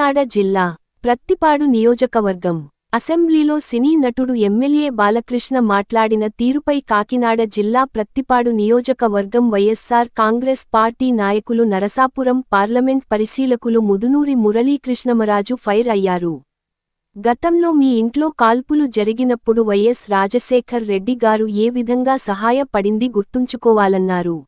కాకినాడ జిల్లా ప్రత్తిపాడు నియోజకవర్గం అసెంబ్లీలో సినీ నటుడు ఎమ్మెల్యే బాలకృష్ణ మాట్లాడిన తీరుపై కాకినాడ జిల్లా ప్రత్తిపాడు నియోజకవర్గం వైఎస్సార్ కాంగ్రెస్ పార్టీ నాయకులు నరసాపురం పార్లమెంట్ పరిశీలకులు ముదునూరి మురళీకృష్ణమరాజు ఫైర్ అయ్యారు. గతంలో మీ ఇంట్లో కాల్పులు జరిగినప్పుడు వైఎస్ రాజశేఖర్ రెడ్డి గారు ఏ విధంగా సహాయపడింది గుర్తుంచుకోవాలన్నారు.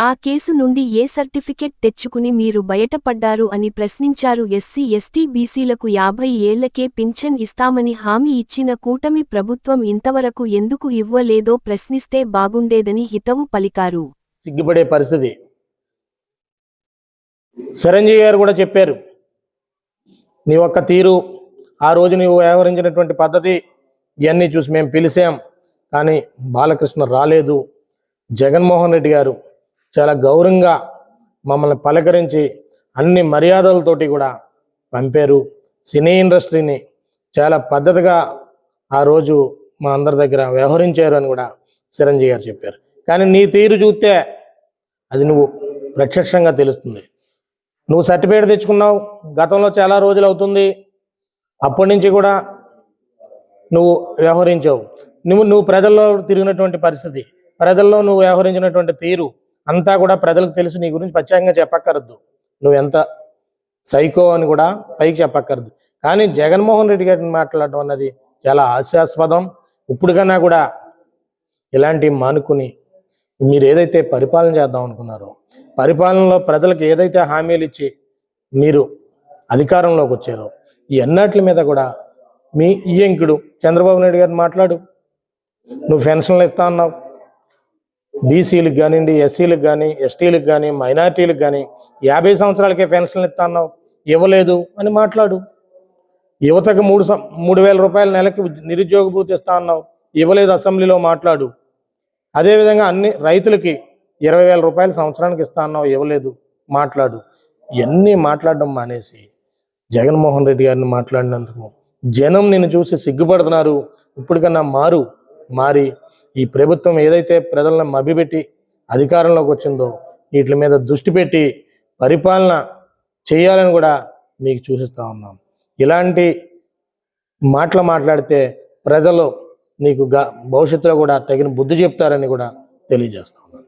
ఆ కేసు నుండి ఏ సర్టిఫికెట్ తెచ్చుకుని మీరు బయటపడ్డారు అని ప్రశ్నించారు ఎస్సీ ఎస్టీ బీసీలకు యాభై ఏళ్ళకే పింఛన్ ఇస్తామని హామీ ఇచ్చిన కూటమి ప్రభుత్వం ఇంతవరకు ఎందుకు ఇవ్వలేదో ప్రశ్నిస్తే బాగుండేదని హితవు పలికారు. సిగ్గుపడే పరిస్థితి. చిరంజీవి గారు కూడా చెప్పారు నీ ఒక్క తీరు ఆ రోజు నీవు వ్యవహరించినటువంటి పద్ధతి ఇవన్నీ చూసి మేము పిలిచాం కానీ బాలకృష్ణ రాలేదు. జగన్మోహన్ రెడ్డి గారు చాలా గౌరవంగా మమ్మల్ని పలకరించి అన్ని మర్యాదలతోటి కూడా పంపారు. సినీ ఇండస్ట్రీని చాలా పద్ధతిగా ఆ రోజు మా అందరి దగ్గర వ్యవహరించారు అని కూడా చిరంజీవి గారు చెప్పారు. కానీ నీ తీరు చూస్తే అది నువ్వు ప్రత్యక్షంగా తెలుస్తుంది. నువ్వు సర్టిఫికేట్ తెచ్చుకున్నావు. గతంలో చాలా రోజులు అవుతుంది. అప్పటి నుంచి కూడా నువ్వు వ్యవహరించావు. నువ్వు నువ్వు ప్రజల్లో తిరిగినటువంటి పరిస్థితి ప్రజల్లో నువ్వు వ్యవహరించినటువంటి తీరు అంతా కూడా ప్రజలకు తెలుసు నీ గురించి ప్రత్యేకంగా చెప్పక్కర్దు నువ్వు ఎంత సైకో అని కూడా పైకి చెప్పక్కర్దు కానీ జగన్మోహన్ రెడ్డి గారిని మాట్లాడడం అన్నది చాలా హాస్యాస్పదం. ఇప్పుడు కన్నా కూడా ఇలాంటివి మానుకుని మీరు ఏదైతే పరిపాలన చేద్దాం అనుకున్నారో పరిపాలనలో ప్రజలకు ఏదైతే హామీలు ఇచ్చి మీరు అధికారంలోకి వచ్చారో ఈ అన్నట్ల మీద కూడా మీ ఈయంకుడు చంద్రబాబు నాయుడు గారిని మాట్లాడు. నువ్వు పెన్షన్లు ఇస్తా అన్నావు. బీసీలకు కానివ్వండి ఎస్సీలకు కానీ ఎస్టీలకు కానీ మైనార్టీలకు కానీ యాభై సంవత్సరాలకే పెన్షన్లు ఇస్తా అన్నావు ఇవ్వలేదు అని మాట్లాడు. యువతకు మూడు సం- మూడు వేల రూపాయల నెలకి నిరుద్యోగ భృతి ఇస్తా అన్నావు. ఇవ్వలేదు అసెంబ్లీలో మాట్లాడు. అదేవిధంగా అన్ని రైతులకి ఇరవై వేల రూపాయలు సంవత్సరానికి ఇస్తా అన్నావు ఇవ్వలేదు మాట్లాడు. ఇవన్నీ మాట్లాడడం మానేసి జగన్మోహన్ రెడ్డి గారిని మాట్లాడినందుకు జనం నిన్ను చూసి సిగ్గుపడుతున్నారు. ఇప్పటికన్నా మారు. మారి ఈ ప్రభుత్వం ఏదైతే ప్రజలను మభ్యపెట్టి అధికారంలోకి వచ్చిందో వీటి మీద దృష్టి పెట్టి పరిపాలన చేయాలని కూడా మీకు చూసిస్తూ ఉన్నాం. ఇలాంటి మాటలు మాట్లాడితే ప్రజలు నీకు గా భవిష్యత్తులో కూడా తగిన బుద్ధి చెప్తారని కూడా తెలియజేస్తా ఉన్నాం.